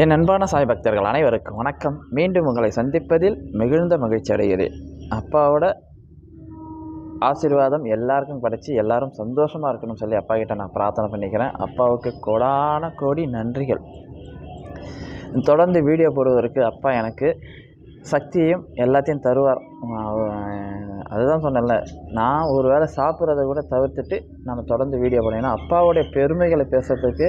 என் அன்பான சாய் பக்தர்கள் அனைவருக்கும் வணக்கம். மீண்டும் உங்களை சந்திப்பதில் மிகுந்த மகிழ்ச்சி அடைகிறேன். அப்பாவோட ஆசீர்வாதம் எல்லாருக்கும் கிடைச்சி எல்லாரும் சந்தோஷமாக இருக்கணும்னு சொல்லி அப்பா கிட்ட நான் பிரார்த்தனை பண்ணிக்கிறேன். அப்பாவுக்கு கோடான கோடி நன்றிகள். தொடர்ந்து வீடியோ போடுவதற்கு அப்பா எனக்கு சக்தியையும் எல்லாத்தையும் தருவார். அதுதான் சொன்னேன்ல நான் ஒரு வேளை சாப்பிட்றத கூட தவிர்த்துட்டு நம்ம தொடர்ந்து வீடியோ பண்ணோம் அப்பாவுடைய பெருமைகளை பேசுகிறதுக்கு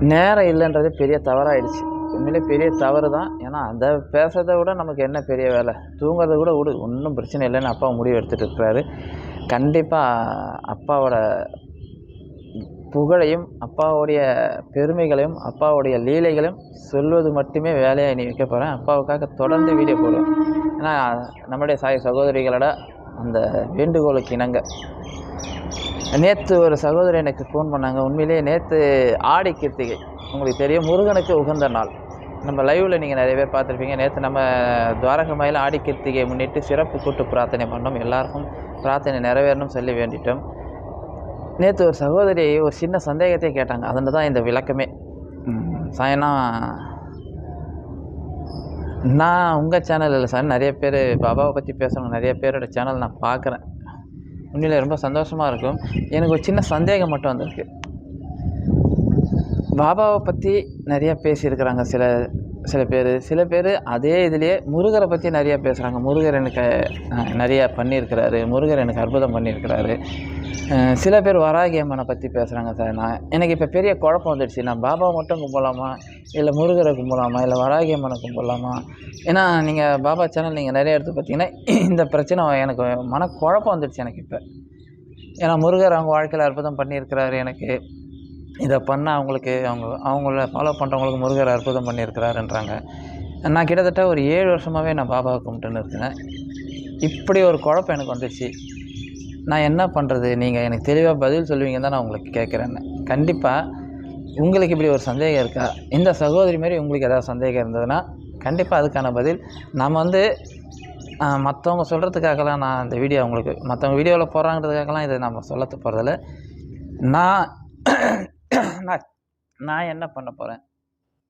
நேரம் இல்லைன்றது பெரிய தவறாயிடுச்சு. உண்மையிலே பெரிய தவறு தான் ஏன்னா அந்த பேசுறதை விட நமக்கு என்ன பெரிய வேலை? தூங்குறத கூட விடு. ஒன்றும் பிரச்சனை இல்லைன்னு அப்பா முடிவு எடுத்துகிட்டு இருக்கிறாரு. கண்டிப்பாக அப்பாவோட புகழையும் அப்பாவுடைய பெருமைகளையும் அப்பாவுடைய லீலைகளையும் சொல்வது மட்டுமே வேலையாக நீ வைக்க போகிறேன் அப்பாவுக்காக தொடர்ந்து வீடியோ போடுவேன். ஏன்னா நம்முடைய சாய் சகோதரிகளோட அந்த வேண்டுகோளுக்கு இணங்க. நேற்று ஒரு சகோதரி எனக்கு ஃபோன் பண்ணாங்க. உண்மையிலேயே நேற்று ஆடி கிருத்திகை. உங்களுக்கு தெரியும் முருகனுக்கு உகந்த நாள். நம்ம லைவில் நீங்கள் நிறைய பேர் பார்த்துருப்பீங்க. நேற்று நம்ம துவாரகமாயில் ஆடி கிருத்திகையை முன்னிட்டு சிறப்பு கூட்டு பிரார்த்தனை பண்ணோம். எல்லாருக்கும் பிரார்த்தனை நிறைவேறணும் சொல்லி வேண்டிட்டோம். நேற்று ஒரு சகோதரி ஒரு சின்ன சந்தேகத்தை கேட்டாங்க. அதில் தான் இந்த விளக்கமே. சாயனா நான் உங்கள் சேனல் இல்லை சார் நிறைய பேர் பாபாவை பற்றி பேசுகிறவங்க நிறைய பேரோட சேனல் நான் பார்க்குறேன். உண்மையிலே ரொம்ப சந்தோஷமாக இருக்கும். எனக்கு ஒரு சின்ன சந்தேகம் மட்டும் வந்திருக்கு. பாபாவை பற்றி நிறையா பேசியிருக்கிறாங்க சில சில பேர் சில பேர் அதே இதுலேயே முருகரை பற்றி நிறையா பேசுகிறாங்க முருகர் எனக்கு நிறையா பண்ணியிருக்கிறாரு. முருகர் எனக்கு அற்புதம் பண்ணியிருக்கிறாரு. சில பேர் வராகி அம்மனை பற்றி பேசுகிறாங்க சார். நான் எனக்கு இப்போ பெரிய குழப்பம் வந்துடுச்சு. நான் பாபா மட்டும் கும்பிடலாமா இல்லை முருகரை கும்பிடலாமா இல்லை வராகி அம்மனை கும்பிடலாமா ஏன்னா நீங்கள் பாபா சேனல் நீங்கள் நிறைய எடுத்து பார்த்தீங்கன்னா இந்த பிரச்சனை எனக்கு மன குழப்பம் வந்துடுச்சு எனக்கு இப்போ. ஏன்னா முருகர் அவங்க வாழ்க்கையில் அற்புதம் பண்ணியிருக்கிறாரு எனக்கு. இதை பண்ணால் அவங்களுக்கு அவங்க அவங்கள ஃபாலோ பண்ணுறவங்களுக்கு முருகர் அற்புதம் பண்ணியிருக்கிறாருன்றாங்க. நான் கிட்டத்தட்ட ஒரு ஏழு வருஷமாகவே நான் பாபாவை கும்பிட்டுன்னு இருக்கிறேன் இப்படி ஒரு குழப்பம் எனக்கு வந்துடுச்சு நான் என்ன பண்ணுறது நீங்கள் எனக்கு தெளிவாக பதில் சொல்லுவீங்கன்னு தான் நான் உங்களுக்கு கேட்குறேன்னு. கண்டிப்பாக உங்களுக்கு இப்படி ஒரு சந்தேகம் இருக்கா? இந்த சகோதரி மாரி உங்களுக்கு ஏதாவது சந்தேகம் இருந்ததுன்னா கண்டிப்பாக அதுக்கான பதில். நம்ம வந்து மற்றவங்க சொல்கிறதுக்காகலாம் நான் இந்த வீடியோ உங்களுக்கு மற்றவங்க வீடியோவில் போகிறாங்கிறதுக்காகலாம் இதை நம்ம சொல்லத்து போகிறதில்ல நான் நான் நான் என்ன பண்ண போகிறேன்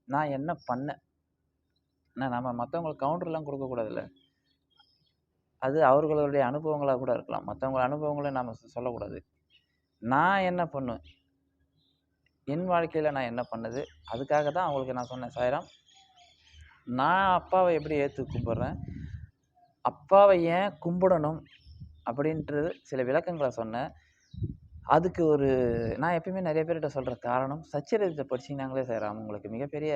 நான் என்ன பண்ணேன்? நான் நம்ம மற்றவங்களுக்கு கவுண்டர்லாம் கொடுக்கக்கூடாதுல்ல அது அவர்களுடைய அனுபவங்களாக கூட இருக்கலாம். மற்றவங்க அனுபவங்களை நாம் சொல்லக்கூடாது. நான் என்ன பண்ணுவேன்? என் வாழ்க்கையில் நான் என்ன பண்ணது? அதுக்காக தான் அவங்களுக்கு நான் சொன்னேன் சாய்ராம் நான் அப்பாவை எப்படி ஏற்று கும்பிட்றேன்? அப்பாவை ஏன் கும்பிடணும்? அப்படின்றது சில விளக்கங்களை சொன்னேன். அதுக்கு ஒரு நான் எப்பயுமே நிறைய பேர்கிட்ட சொல்கிற காரணம் சச்சரிதத்தை படிச்சிங்கனாங்களே சார் உங்களுக்கு மிகப்பெரிய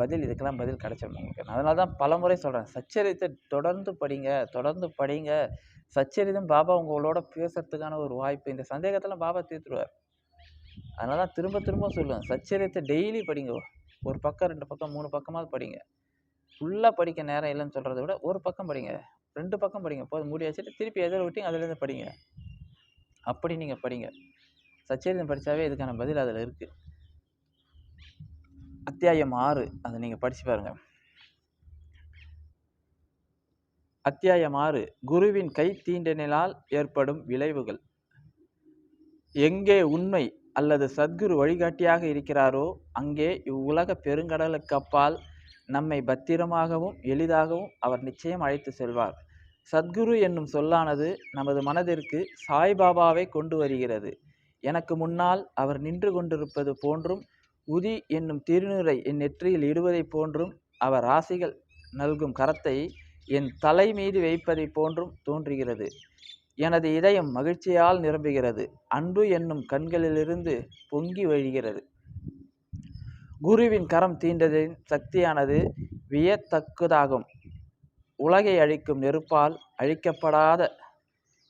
பதில் இதுக்கெல்லாம் பதில் கிடச்சிடும் உங்களுக்கு. அதனால தான் பலமுறை சொல்கிறேன் சச்சரித்தை தொடர்ந்து படிங்க தொடர்ந்து படிங்க. சச்சரிதம் பாபா உங்களோட பேசுறதுக்கான ஒரு வாய்ப்பு. இந்த சந்தேகத்தெல்லாம் பாபா தீர்த்துருவார். அதனால தான் திரும்ப திரும்ப சொல்லுவேன் சச்சரித்தை டெய்லி படிங்க. ஒரு பக்கம் ரெண்டு பக்கம் மூணு பக்கமாவது படிங்க. ஃபுல்லாக படிக்க நேரம் இல்லைன்னு சொல்கிறத விட ஒரு பக்கம் படிங்க. ரெண்டு பக்கம் படிங்க. போதும் மூடி வச்சுட்டு திருப்பி எதில் விட்டிங்க அதுலேருந்து படிங்க. அப்படி நீங்கள் படிங்க. சச்சரிதம் படித்தாவே இதுக்கான பதில் அதில் இருக்குது அத்தியாயம் ஆறு அதை நீங்கள் படித்து பாருங்கள் அத்தியாயம் ஆறு குருவின் கை தீண்டனினால் ஏற்படும் விளைவுகள். எங்கே உண்மை அல்லது சத்குரு வழிகாட்டியாக இருக்கிறாரோ அங்கே இவ்வுலக பெருங்கடலுக்கு அப்பால் நம்மை பத்திரமாகவும் எளிதாகவும் அவர் நிச்சயம் அழைத்து செல்வார். சத்குரு என்னும் சொல்லானது நமது மனதிற்கு சாய்பாபாவை கொண்டு வருகிறது. எனக்கு முன்னால் அவர் நின்று கொண்டிருப்பது போன்றும் உதி என்னும் திருநூரை என் நெற்றியில் இடுவதைப் போன்றும் அவர் ராசிகள் நல்கும் கரத்தை என் தலை மீது வைப்பதைப் போன்றும் தோன்றுகிறது. எனது இதயம் மகிழ்ச்சியால் நிரம்புகிறது. அன்பு என்னும் கண்களிலிருந்து பொங்கி வழிகிறது. குருவின் கரம் தீண்டதின் சக்தியானது வியத்தக்கதாகும். உலகை அழிக்கும் நெருப்பால் அழிக்கப்படாத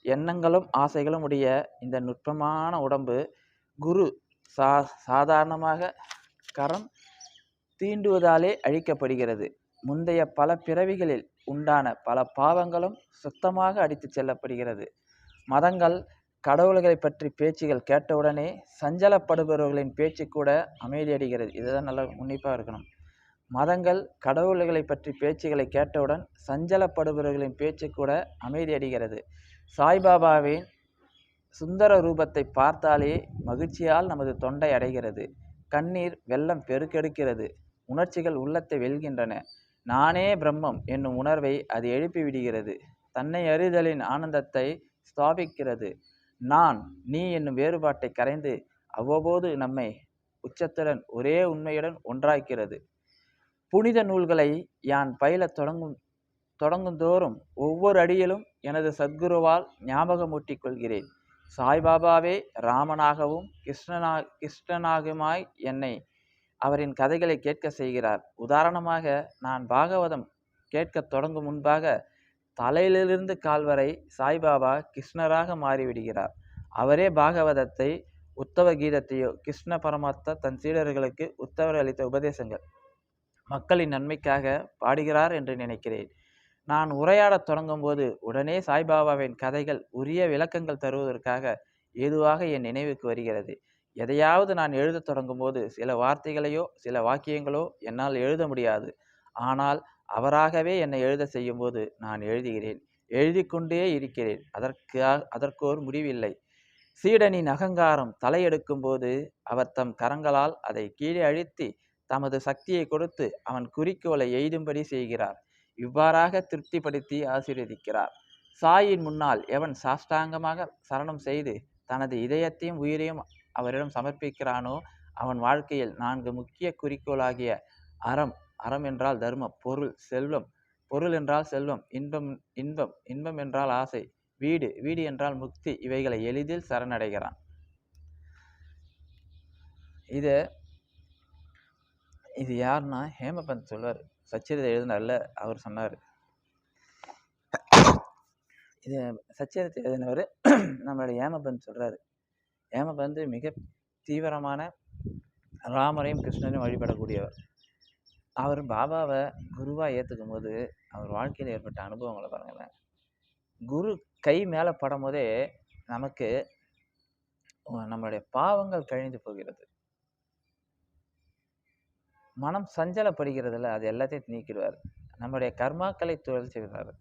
எண்ணங்களும் ஆசைகளும் உடைய இந்த நுட்பமான உடம்பு குரு சா சாதாரணமாக கரம் தீண்டுவதாலே அழிக்கப்படுகிறது. முந்தைய பல பிறவிகளில் உண்டான பல பாவங்களும் சுத்தமாக அடித்துச் செல்லப்படுகிறது. மதங்கள் கடவுள்களை பற்றி பேச்சுகள் கேட்டவுடனே சஞ்சலப்படுபவர்களின் பேச்சு கூட அமைதியடைகிறது. இதுதான் நல்லா உன்னிப்பாக இருக்கணும். மதங்கள் கடவுள்களை பற்றி பேச்சுகளை கேட்டவுடன் சஞ்சலப்படுபவர்களின் பேச்சு கூட அமைதியடைகிறது. சாய்பாபாவின் சுந்தர ரூபத்தை பார்த்தாலே மகிழ்ச்சியால் நமது தொண்டை அடைகிறது. கண்ணீர் வெள்ளம் பெருக்கெடுக்கிறது. உணர்ச்சிகள் உள்ளத்தை வெல்கின்றன. நானே பிரம்மம் என்னும் உணர்வை அது எழுப்பி விடுகிறது தன்னை அறிதலின் ஆனந்தத்தை ஸ்தாபிக்கிறது. நான் நீ என்னும் வேறுபாட்டை கரைந்து அவ்வப்போது நம்மை உச்சத்துடன் ஒரே உண்மையுடன் ஒன்றாக்கிறது. புனித நூல்களை யான் பயிலத் தொடங்கும் தொடங்குந்தோறும் ஒவ்வொரு அடியிலும் எனது சத்குருவால் ஞாபகமூட்டிக் கொள்கிறேன் சாய்பாபாவே ராமனாகவும் கிருஷ்ணனா கிருஷ்ணனாகுமாய் என்னை அவரின் கதைகளை கேட்க செய்கிறார். உதாரணமாக நான் பாகவதம் கேட்கத் தொடங்கும் முன்பாக தலையிலிருந்து கால்வரை சாய்பாபா கிருஷ்ணராக மாறிவிடுகிறார். அவரே பாகவதத்தை உத்தவ கீதத்தையோ கிருஷ்ண பரமாத்தா தன் சீடர்களுக்கு உத்தவர் அளித்த உபதேசங்கள். மக்களின் நன்மைக்காக பாடுகிறார் என்று நினைக்கிறேன். நான் உரையாடத் தொடங்கும்போது உடனே சாய்பாபாவின் கதைகள் உரிய விளக்கங்கள் தருவதற்காக ஏதுவாக என் நினைவுக்கு வருகிறது. எதையாவது நான் எழுதத் தொடங்கும்போது சில வார்த்தைகளையோ சில வாக்கியங்களோ என்னால் எழுத முடியாது. ஆனால் அவராகவே என்னை எழுத செய்யும்போது நான் எழுதுகிறேன். எழுதி கொண்டே இருக்கிறேன். அதற்கு அதற்கோர் முடிவில்லை. சீடனின் அகங்காரம் தலையெடுக்கும்போது அவர் தம் கரங்களால் அதை கீழே அழுத்தி தமது சக்தியை கொடுத்து அவன் குறிக்கோளை எய்தும்படி செய்கிறார். இவ்வாறாக திருப்திப்படுத்தி ஆசீர்வதிக்கிறார். சாயின் முன்னால் எவன் சாஷ்டாங்கமாக சரணம் செய்து தனது இதயத்தையும் உயிரையும் அவரிடம் சமர்ப்பிக்கிறானோ அவன் வாழ்க்கையில் நான்கு முக்கிய குறிக்கோளாகிய அறம் அறம் என்றால் தர்மம் பொருள் செல்வம் பொருள் என்றால் செல்வம் இன்பம் இன்பம் இன்பம் என்றால் ஆசை வீடு வீடு என்றால் முக்தி இவைகளை எளிதில் சரணடைகிறான். இது இது யாருன்னா ஹேமபந்த் சொல்வார் சச்சரிதை எழுதினார்ல அவர் சொன்னார். இது சச்சரித்தை எழுதினவர் நம்மளுடைய ஹேமபந்த் சொல்கிறாரு ஹேமபந்த் மிக தீவிரமான ராமரையும் கிருஷ்ணனையும் வழிபடக்கூடியவர். அவர் பாபாவை குருவாக ஏற்றுக்கும் போது அவர் வாழ்க்கையில் ஏற்பட்ட அனுபவங்களை பாருங்களேன். குரு கை மேலே படும் போதே நமக்கு நம்மளுடைய பாவங்கள் கழிந்து போகிறது. மனம் சஞ்சலப்படுகிறதுல அது எல்லாத்தையும் நீக்கிடுவார். நம்முடைய கர்மாக்களை தொழில் செய்கிறார்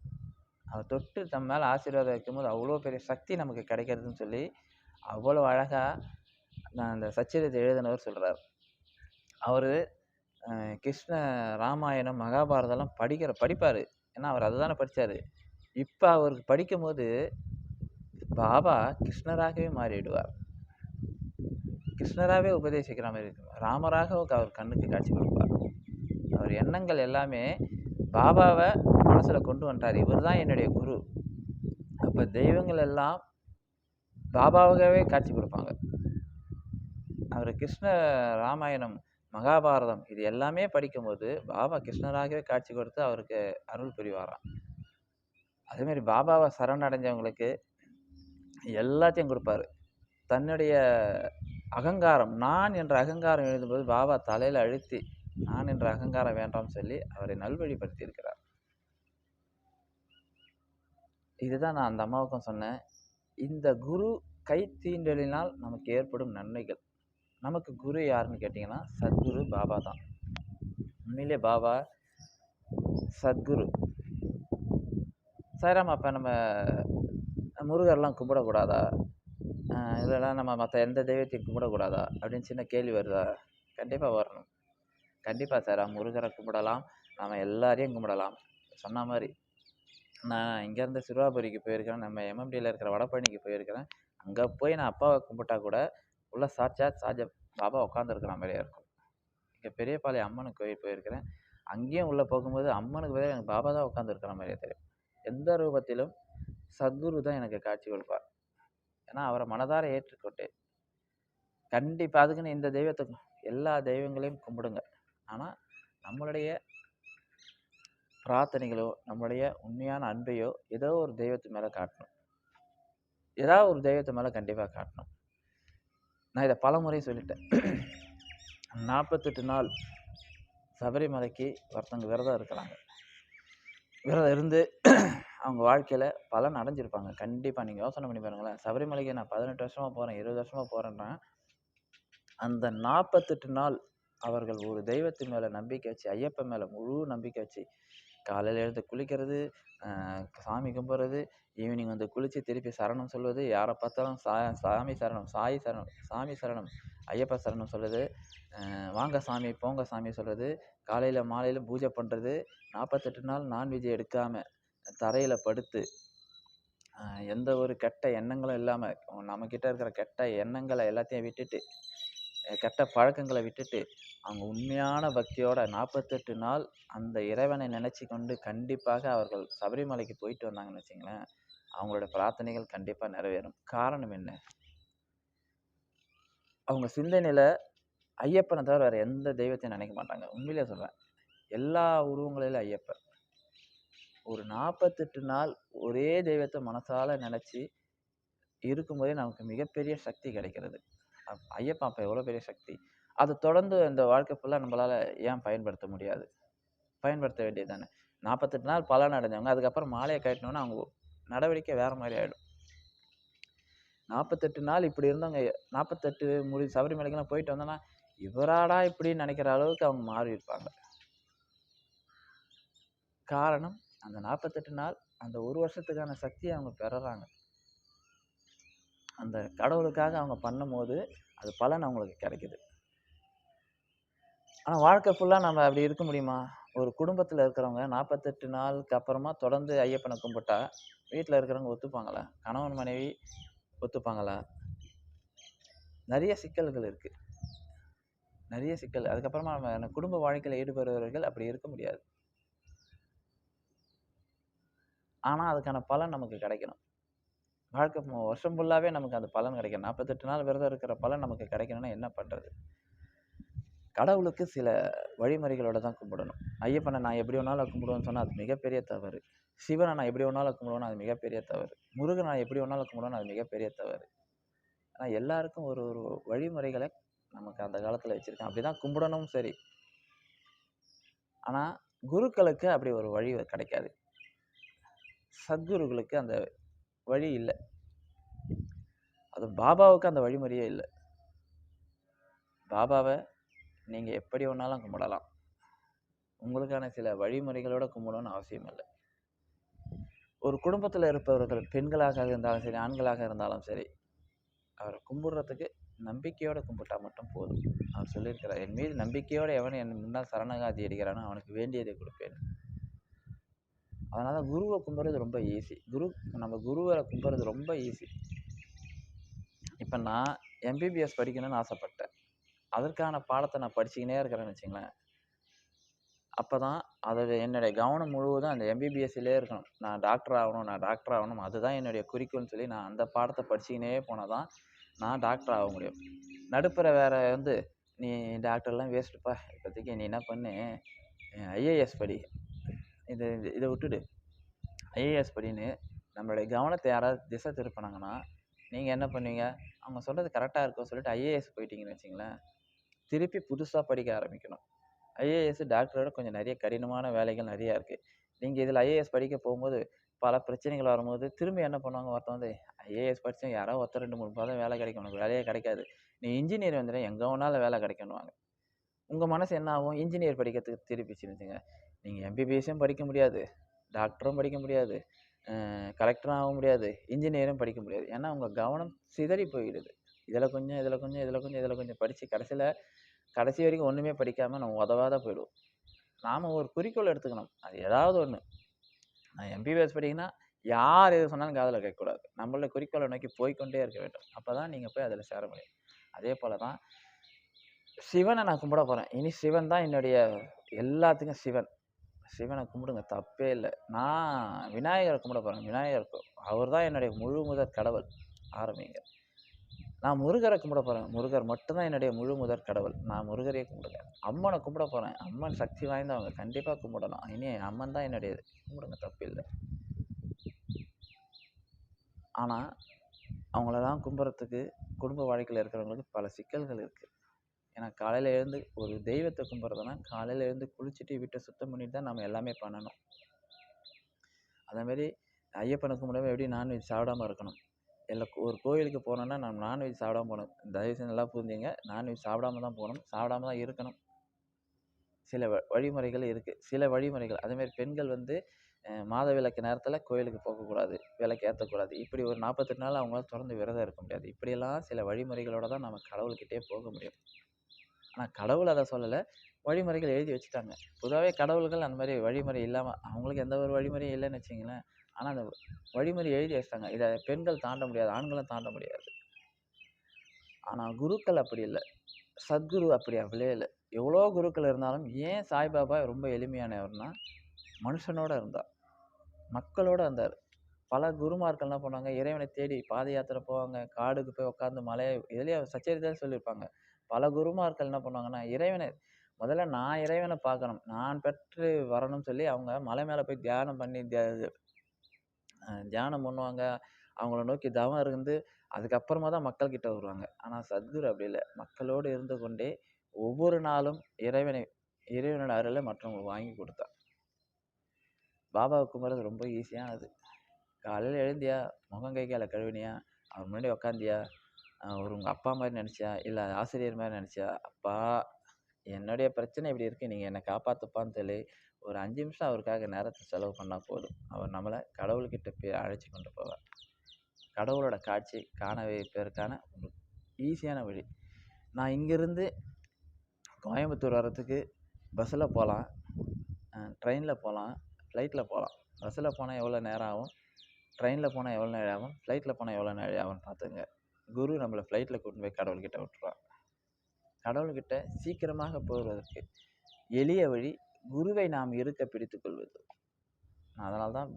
அவர் தொட்டு தம் மேலே ஆசீர்வாதம் வைக்கும்போது அவ்வளோ பெரிய சக்தி நமக்கு கிடைக்கிறதுன்னு சொல்லி அவ்வளோ அழகாக நான் அந்த சச்சரித்தை எழுதினவர் சொல்கிறார் அவர் கிருஷ்ண ராமாயணம் மகாபாரதம்லாம் படிக்கிற படிப்பார். ஏன்னா அவர் அதை தானே படித்தார் இப்போ அவருக்கு படிக்கும்போது பாபா கிருஷ்ணராகவே மாறிடுவார். கிருஷ்ணராகவே உபதேசிக்கிற மாதிரி இருக்கும்? ராமராக அவர் கண்ணுக்கு காட்சி கொடுப்பார். அவர் எண்ணங்கள் எல்லாமே பாபாவை மனசில் கொண்டு வந்துட்டார். இவர் தான் என்னுடைய குரு. அப்போ தெய்வங்கள் எல்லாம் பாபாவாகவே காட்சி கொடுப்பாங்க. அவர் கிருஷ்ண ராமாயணம் மகாபாரதம் இது எல்லாமே படிக்கும்போது பாபா கிருஷ்ணராகவே காட்சி கொடுத்து அவருக்கு அருள் புரிவாராம். அதேமாரி பாபாவை சரணடைஞ்சவங்களுக்கு எல்லாத்தையும் கொடுப்பாரு. தன்னுடைய அகங்காரம். நான் என்ற அகங்காரம் எழுதும்போது பாபா தலையில் அழுத்தி நான் என்ற அகங்காரம் வேண்டாம்னு சொல்லி அவரை நல்வழிப்படுத்தியிருக்கிறார். இதுதான் நான் அந்த அம்மாவுக்கும் சொன்னேன். இந்த குரு கை தீண்டலினால் நமக்கு ஏற்படும் நன்மைகள். நமக்கு குரு யாருன்னு கேட்டிங்கன்னா சத்குரு பாபா தான். உண்மையிலே பாபா சத்குரு. சாய்ராம் அப்போ நம்ம முருகர்லாம் கும்பிடக்கூடாதா? இதெல்லாம் நம்ம மற்ற எந்த தெய்வத்தையும் கும்பிடக்கூடாதா? அப்படின்னு சின்ன கேள்வி வருதா? கண்டிப்பாக வரணும். கண்டிப்பாக சார் முருகரை கும்பிடலாம். நம்ம எல்லாரையும் கும்பிடலாம். சொன்ன மாதிரி நான் இங்கேருந்து சிறுவாபுரிக்கு போயிருக்கிறேன். நம்ம எம்எம்டியில் இருக்கிற வடபழனிக்கு போயிருக்கிறேன். அங்கே போய் நான் அப்பாவை கும்பிட்டா கூட உள்ள சாட்சாத் சாஜ பாபா உட்காந்துருக்குற மாதிரியே இருக்கும். இங்கே பெரியபாளையம் அம்மனுக்கு கோயில் போயிருக்கிறேன். அங்கேயும் உள்ளே போகும்போது அம்மனுக்கு பதிலாக எனக்கு பாபா தான் உட்காந்துருக்கிற மாதிரியே தெரியும். எந்த ரூபத்திலும் சத்குரு தான் எனக்கு காட்சி கொடுப்பார். ஏன்னா அவரை மனதார ஏற்றுக்கொண்டேன் கண்டிப்பாக அதுக்குன்னு இந்த தெய்வத்தை எல்லா தெய்வங்களையும் கும்பிடுங்க. ஆனால் நம்மளுடைய பிரார்த்தனைகளோ நம்மளுடைய உண்மையான அன்பையோ ஏதோ ஒரு தெய்வத்து மேலே காட்டணும். ஏதாவது ஒரு தெய்வத்து மேலே கண்டிப்பாக காட்டணும். நான் இதை பல முறை சொல்லிட்டேன். நாற்பத்தெட்டு நாள் சபரிமலைக்கு ஒருத்தவங்க விரதம் இருக்கிறாங்க. விரதம் இருந்து அவங்க வாழ்க்கையில் பலன் அடைஞ்சிருப்பாங்க. கண்டிப்பாக நீங்கள் யோசனை பண்ணி பாருங்களேன். சபரிமலைக்கு நான் பதினெட்டு வருஷமாக போகிறேன் இருபது வருஷமாக போகிறேன்னா அந்த நாற்பத்தெட்டு நாள் அவர்கள் ஒரு தெய்வத்து மேலே நம்பிக்கை வச்சு ஐயப்பன் மேலே முழு நம்பிக்கை வச்சு காலையில் எழுந்து குளிக்கிறது சாமி கும்பிட்றது ஈவினிங் வந்து குளித்து திருப்பி சரணம் சொல்வது யாரை பார்த்தாலும் சா சாமி சரணம் சாய் சரணம் சாமி சரணம் ஐயப்ப சரணம் சொல்கிறது வாங்க சாமி போங்க சாமி சொல்கிறது காலையில் மாலையில் பூஜை பண்ணுறது நாற்பத்தெட்டு நாள் நான்வெஜ் எடுக்காமல் தரையில் படுத்து எந்த ஒரு கெட்ட எண்ணங்களும் இல்லாமல் நம்மக்கிட்ட இருக்கிற கெட்ட எண்ணங்களை எல்லாத்தையும் விட்டுட்டு கெட்ட பழக்கங்களை விட்டுட்டு அவங்க உண்மையான பக்தியோட நாற்பத்தெட்டு நாள் அந்த இறைவனை நினச்சி கொண்டு கண்டிப்பாக அவர்கள் சபரிமலைக்கு போயிட்டு வந்தாங்கன்னு வச்சிங்களேன் அவங்களோட பிரார்த்தனைகள் கண்டிப்பாக நிறைவேறும். காரணம் என்ன? அவங்க சிந்தனையில் ஐயப்பனை தவிர வேறு எந்த தெய்வத்தையும் நினைக்க மாட்டாங்க. உண்மையிலே சொல்கிறேன் எல்லா உருவங்களிலும் ஐயப்பன். ஒரு நாற்பத்தெட்டு நாள் ஒரே தெய்வத்தை மனசால நினச்சி இருக்கும்போதே நமக்கு மிகப்பெரிய சக்தி கிடைக்கிறது. அப் அப்போ எவ்வளோ பெரிய சக்தி. அதை தொடர்ந்து இந்த வாழ்க்கை ஃபுல்லாக நம்மளால் ஏன் பயன்படுத்த முடியாது? பயன்படுத்த வேண்டியது தானே நாற்பத்தெட்டு நாள் பலன் அடைஞ்சவங்க அதுக்கப்புறம் மாலையை கட்டினோன்னா அவங்க நடவடிக்கை வேறு மாதிரி ஆகிடும் நாற்பத்தெட்டு நாள் இப்படி இருந்தவங்க நாற்பத்தெட்டு முடி சபரிமலைக்கெல்லாம் போயிட்டு வந்தோன்னா இவராடா இப்படின்னு நினைக்கிற அளவுக்கு அவங்க மாறி இருப்பாங்க காரணம் அந்த நாற்பத்தெட்டு நாள் அந்த ஒரு வருஷத்துக்கான சக்தியை அவங்க பெறுறாங்க. அந்த கடவுளுக்காக அவங்க பண்ணும்போது அது பலன் அவங்களுக்கு கிடைக்குது. ஆனால் வாழ்க்கை ஃபுல்லாக நம்ம அப்படி இருக்க முடியுமா? ஒரு குடும்பத்தில் இருக்கிறவங்க நாற்பத்தெட்டு நாளுக்கு அப்புறமா தொடர்ந்து ஐயப்பனை கும்பிட்டா வீட்டில் இருக்கிறவங்க ஒத்துப்பாங்களா? கணவன் மனைவி ஒத்துப்பாங்களா? நிறைய சிக்கல்கள் இருக்குது நிறைய சிக்கல். அதுக்கப்புறமா நம்ம குடும்ப வாழ்க்கையில் ஈடுபடுபவர்கள் அப்படி இருக்க முடியாது. ஆனால் அதுக்கான பலன் நமக்கு கிடைக்கணும். வாழ்க்கை வருஷம் ஃபுல்லாகவே நமக்கு அந்த பலன் கிடைக்கணும். நாற்பத்தெட்டு நாள் விரதம் இருக்கிற பலன் நமக்கு கிடைக்கணும்னா என்ன பண்ணுறது கடவுளுக்கு சில வழிமுறைகளோடு தான் கும்பிடணும். ஐயப்பனை நான் எப்படி வேணாலும் கும்பிடுவேன்னு சொன்னால் அது மிகப்பெரிய தவறு. சிவனை நான் எப்படி வேணாலும் கும்பிடுவேன்னு அது மிகப்பெரிய தவறு. முருகன் நான் எப்படி வேணாலும் கும்பிடுவேன்னு அது மிகப்பெரிய தவறு. ஆனால் எல்லாருக்கும் ஒரு ஒரு வழிமுறைகளை நமக்கு அந்த காலத்தில் வச்சுருக்கேன் அப்படி தான் கும்பிடணும் சரி. ஆனால் குருக்களுக்கு அப்படி ஒரு வழி கிடைக்காது. சத்குருகளுக்கு அந்த வழி இல்லை. அது பாபாவுக்கு அந்த வழிமுறையே இல்லை. பாபாவை நீங்கள் எப்படி வேணாலும் கும்பிடலாம். உங்களுக்கான சில வழிமுறைகளோட கும்பிடணும்னு அவசியம் இல்லை. ஒரு குடும்பத்தில் இருப்பவர்கள் பெண்களாக இருந்தாலும் சரி ஆண்களாக இருந்தாலும் சரி அவரை கும்பிடுறதுக்கு நம்பிக்கையோடு கும்பிட்டா மட்டும் போதும். அவர் சொல்லியிருக்கிறார் என் மீது நம்பிக்கையோடு எவன் என் முன்னால் சரணகாதி அடிக்கிறானோ அவனுக்கு வேண்டியதை கொடுப்பேன். அதனால் குருவை கும்பிட்றது ரொம்ப ஈஸி குரு நம்ம குருவை கும்பிட்றது ரொம்ப ஈஸி இப்போ நான் எம்பிபிஎஸ் படிக்கணும்னு ஆசைப்பட்டேன். அதற்கான பாடத்தை நான் படிச்சுக்கினே இருக்கிறேன்னு வச்சுங்களேன். அப்போ தான் அதோட என்னுடைய கவனம் முழுவதும் அந்த எம்பிபிஎஸ்சிலே இருக்கணும். நான் டாக்டர் ஆகணும் நான் டாக்டர் ஆகணும். அதுதான் என்னுடைய குறிக்கோள்னு சொல்லி நான் அந்த பாடத்தை படிச்சுக்கினே போனால் தான் நான் டாக்டர் ஆக முடியும். நடுப்புற வேற வந்து நீ டாக்டர்லாம் வேஸ்ட்டுப்பா இப்போதைக்கு நீ என்ன பண்ணு? ஐஏஎஸ் படி. இது இதை விட்டுடு. ஐஏஎஸ் படின்னு நம்மளுடைய கவனத்தை யாராவது திசை திருப்பினாங்கன்னா நீங்கள் என்ன பண்ணுவீங்க? அவங்க சொல்கிறது கரெக்டாக இருக்கும் சொல்லிட்டு ஐஏஎஸ் போயிட்டீங்கன்னு வச்சிங்களேன். திருப்பி புதுசாக படிக்க ஆரம்பிக்கணும். ஐஏஎஸ் டாக்டரோட கொஞ்சம் நிறைய கடினமான வேலைகள் நிறையா இருக்குது நீங்கள் இதில் ஐஏஎஸ் படிக்க போகும்போது பல பிரச்சனைகள் வரும்போது திரும்பி என்ன பண்ணுவாங்க ஒருத்தன் வந்து ஐஏஎஸ் படித்தோம் யாரோ ஒருத்தர் ரெண்டு மூணு மாதம் வேலை கிடைக்கும் உனக்கு வேலையே கிடைக்காது. நீ இன்ஜினியர் வந்துடும் எங்கே வேணாலும் வேலை கிடைக்கணுவாங்க உங்கள் மனசு என்ன ஆகும்? இன்ஜினியர் படிக்கிறதுக்கு திருப்பிச்சுன்னு நீங்கள் எம்பிபிஎஸ்ஸும் படிக்க முடியாது. டாக்டரும் படிக்க முடியாது. கலெக்டரும் ஆக முடியாது. இன்ஜினியரும் படிக்க முடியாது. ஏன்னா உங்கள் கவனம் சிதறி போயிடுது. இதில் கொஞ்சம் இதில் கொஞ்சம் இதில் கொஞ்சம் இதில் கொஞ்சம் படித்து கடைசியில் கடைசி வரைக்கும் ஒன்றுமே படிக்காமல் நம்ம உதவாத போயிடுவோம். நாம் ஒரு குறிக்கோள் எடுத்துக்கணும். அது ஏதாவது ஒன்று நான் எம்பிபிஎஸ் படிக்கணும்னா யார் எது சொன்னாலும் காதில் கேட்கக்கூடாது. நம்மளோட குறிக்கோளை நோக்கி போய்க்கொண்டே இருக்க வேண்டும். அப்போ தான் நீங்கள் போய் அதில் சேர முடியும். அதே போல் தான் சிவனை நான் கும்பிட போகிறேன் இனி சிவன் தான் என்னுடைய எல்லாத்துக்கும் சிவன். சிவனை கும்பிடுங்க தப்பே இல்லை. நான் விநாயகரை கும்பிட போகிறேன் விநாயகர் அவர் தான் என்னுடைய முழு முதற் கடவுள். ஆரம்பிங்க. நான் முருகரை கும்பிட போகிறேன் முருகர் மட்டும்தான் என்னுடைய முழு முதற் கடவுள். நான் முருகரையே கும்பிடுங்க அம்மனை கும்பிட போகிறேன் அம்மன் சக்தி வாய்ந்தவங்க. கண்டிப்பாக கும்பிடணும் இனி அம்மன் தான் என்னுடைய கும்பிடுங்க தப்பு இல்லை. ஆனால் அவங்களெல்லாம் கும்பிட்றதுக்கு குடும்ப வாழ்க்கையில் இருக்கிறவங்களுக்கு பல சிக்கல்கள் இருக்குது ஏன்னா காலையில் எழுந்து ஒரு தெய்வத்தை கும்பிட்றதுனா காலையில் எழுந்து குளிச்சுட்டு வீட்டை சுத்தம் பண்ணிட்டு தான் நம்ம எல்லாமே பண்ணணும். அதேமாரி ஐயப்பனை கும்பிடாம எப்படி நான்வெஜ் சாப்பிடாம இருக்கணும். இல்லை ஒரு கோவிலுக்கு போனோன்னா நம்ம நான்வெஜ் சாப்பிடாம போகணும். தயவு செஞ்சு நல்லா புரிஞ்சுங்க. நான்வெஜ் சாப்பிடாம தான் போகணும். சாப்பிடாம தான் இருக்கணும். சில வ வழிமுறைகள் இருக்குது சில வழிமுறைகள். அதேமாரி பெண்கள் வந்து மாத விளக்கு நேரத்தில் கோயிலுக்கு போகக்கூடாது. விளக்கு ஏற்றக்கூடாது இப்படி ஒரு நாற்பத்தெட்டு நாள் அவங்களால தொடர்ந்து விரதம் இருக்க முடியாது. இப்படியெல்லாம் சில வழிமுறைகளோடு தான் நம்ம கடவுள்கிட்டே போக முடியும். ஆனால் கடவுள் அதை சொல்லலை. வழிமுறைகள் எழுதி வச்சுட்டாங்க. பொதுவாகவே கடவுள்கள் அந்த மாதிரி வழிமுறை இல்லாமல் அவங்களுக்கு எந்த ஒரு வழிமுறையும் இல்லைன்னு வச்சிங்களேன் ஆனால் அந்த வழிமுறை எழுதி வச்சிட்டாங்க. இதை பெண்கள் தாண்ட முடியாது ஆண்களும் தாண்ட முடியாது. ஆனால் குருக்கள் அப்படி இல்லை. சத்குரு அப்படி அப்படியே இல்லை. எவ்வளோ குருக்கள் இருந்தாலும் ஏன் சாய்பாபா ரொம்ப எளிமையானவர்னா மனுஷனோட இருந்தார். மக்களோட இருந்தார். பல குருமார்கள் என்ன பண்ணுவாங்க இறைவனை தேடி பாத யாத்திரை போவாங்க. காடுக்கு போய் உட்காந்து மலையை இதுலேயே சச்சரித்தான் சொல்லியிருப்பாங்க. பல குருமார்கள் என்ன பண்ணுவாங்கன்னா இறைவனை முதல்ல நான் இறைவனை பார்க்கணும். நான் பெற்று வரணும்னு சொல்லி அவங்க மலை மேலே போய் தியானம் பண்ணி தியா- தியானம் பண்ணுவாங்க. அவங்கள நோக்கி தவம் இருந்து அதுக்கப்புறமா தான் மக்கள்கிட்ட வருவாங்க. ஆனால் சத்குரு அப்படி இல்லை. மக்களோடு இருந்து கொண்டே ஒவ்வொரு நாளும் இறைவனை இறைவனோட அருளை மற்றவங்களுக்கு வாங்கி கொடுத்தான் பாபாவை கும்பிட்றது ரொம்ப ஈஸியானது காலையில் எழுந்தியா முகம் கை காலை கழுவினியா அவர் முன்னாடி உக்காந்தியா ஒரு உங்கள் அப்பா மாதிரி நினச்சியா இல்லை ஆசிரியர் மாதிரி நினச்சியா அப்பா என்னுடைய பிரச்சனை இப்படி இருக்குது நீங்கள் என்னை காப்பாற்றுப்பான்னு சொல்லி ஒரு அஞ்சு நிமிஷம் அவருக்காக நேரத்தை செலவு பண்ணால் போதும். அவர் நம்மளை கடவுள்கிட்ட போய் அழைச்சி கொண்டு போவார். கடவுளோட காட்சி காண வைப்பதற்கான ஒரு ஈஸியான வழி. நான் இங்கேருந்து கோயம்புத்தூர் வர்றதுக்கு பஸ்ஸில் போகலாம் ட்ரெயினில் போகலாம் ஃப்ளைட்டில் போகலாம் பஸ்ஸில் போனால் எவ்வளோ நேரம் ஆகும்? ட்ரெயினில் போனால் எவ்வளோ நேரம் ஆகும்? ஃப்ளைட்டில் போனால் எவ்வளோ நேரம் ஆகும்னு பார்த்துங்க குரு நம்மளை ஃப்ளைட்டில் கூட்டின்னு போய் கடவுள்கிட்ட விட்டுருவான். கடவுள்கிட்ட சீக்கிரமாக போவதற்கு எளிய வழி குருவை நாம் இருக்க பிடித்து கொள்வது. அதனால தான்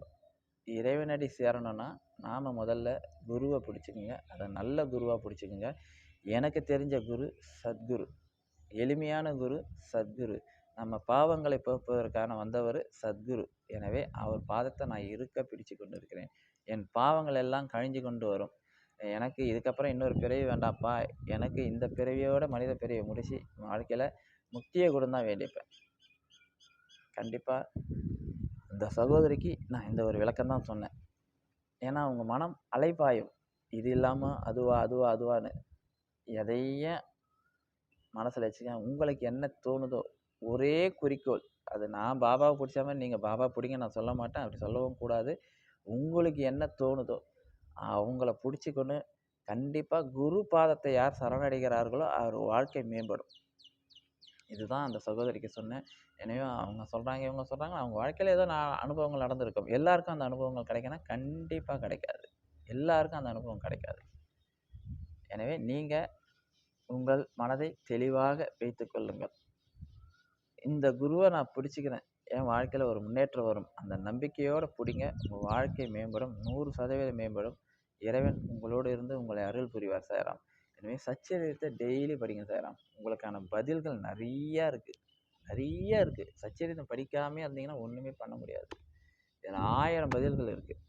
இறைவனடி சேரணும்னா நாம் முதல்ல குருவை பிடிச்சிக்கோங்க. அதை நல்ல குருவாக பிடிச்சிக்கோங்க. எனக்கு தெரிஞ்ச குரு சத்குரு. எளிமையான குரு சத்குரு. நம்ம பாவங்களை போக்குவதற்கான வந்தவர் சத்குரு. எனவே அவர் பாதத்தை நான் இருக்க பிடிச்சு கொண்டு இருக்கிறேன் என் பாவங்கள் எல்லாம் கழிஞ்சு கொண்டு வரும். எனக்கு இதுக்கப்புறம் இன்னொரு பிறவி வேண்டாம்ப்பா. எனக்கு இந்த பிறவியோட மனித பிறவியை முடிச்சு வாழ்க்கையில் முக்தியை கூட தான் வேண்டிப்பேன். கண்டிப்பாக இந்த சகோதரிக்கு நான் இந்த ஒரு விளக்கம் தான் சொன்னேன். ஏன்னா அவங்க மனம் அலைப்பாயும். இது இல்லாமல் அதுவா அதுவா அதுவான்னு. எதையும் மனசில் வச்சுக்க உங்களுக்கு என்ன தோணுதோ ஒரே குறிக்கோள். அது நான் பாபாவை பிடிச்ச மாதிரி நீங்கள் பாபா பிடிங்க நான் சொல்ல மாட்டேன். அப்படி சொல்லவும் கூடாது. உங்களுக்கு என்ன தோணுதோ அவங்கள பிடிச்சிக்கணும் கண்டிப்பாக குரு பாதத்தை யார் சரணடைகிறார்களோ அவர் வாழ்க்கை மேம்படும். இதுதான் அந்த சகோதரிக்கு சொன்னேன். எனவே அவங்க சொல்கிறாங்க இவங்க சொல்கிறாங்க அவங்க வாழ்க்கையில் ஏதோ நான் அனுபவங்கள் நடந்திருக்கும். எல்லாருக்கும் அந்த அனுபவங்கள் கிடைக்கனா கண்டிப்பாக கிடைக்காது. எல்லாருக்கும் அந்த அனுபவம் கிடைக்காது. எனவே நீங்கள் உங்கள் மனதை தெளிவாக வைத்து கொள்ளுங்கள். இந்த குருவை நான் பிடிச்சிக்கிறேன். என் வாழ்க்கையில் ஒரு முன்னேற்றம் வரும். அந்த நம்பிக்கையோடு பிடிங்க. உங்கள் வாழ்க்கை மேம்படும். நூறு சதவீதம் மேம்படும். இறைவன் உங்களோடு இருந்து உங்களை அருள் புரிவார் சாயராம். எனவே சச்சரித்தை டெய்லி படிங்க சாயராம். உங்களுக்கான பதில்கள் நிறையா இருக்குது நிறையா இருக்குது சச்சரித்தம் படிக்காமே இருந்தீங்கன்னா ஒன்றுமே பண்ண முடியாது. இதில் ஆயிரம் பதில்கள் இருக்குது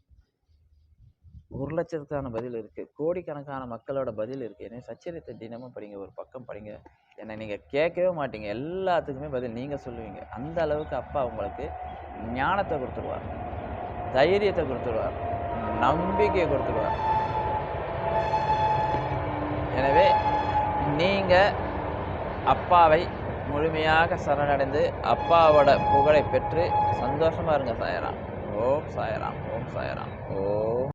ஒரு லட்சத்துக்கான பதில் இருக்குது கோடிக்கணக்கான மக்களோட பதில் இருக்குது எனவே சச்சரித்தை தினமும் படிங்க. ஒரு பக்கம் படிங்க. என்னை நீங்கள் கேட்கவே மாட்டீங்க. எல்லாத்துக்குமே பதில் நீங்கள் சொல்லுவீங்க. அந்த அளவுக்கு அப்பா உங்களுக்கு ஞானத்தை கொடுத்துருவார். தைரியத்தை கொடுத்துருவார். நம்பிக்கையை கொடுத்துருவார் எனவே நீங்கள் அப்பாவை முழுமையாக சரணடைந்து அப்பாவோட புகழை பெற்று சந்தோஷமாக இருங்க சாயராம். ஓம் சாயராம் ஓம் சாயராம் ஓம்.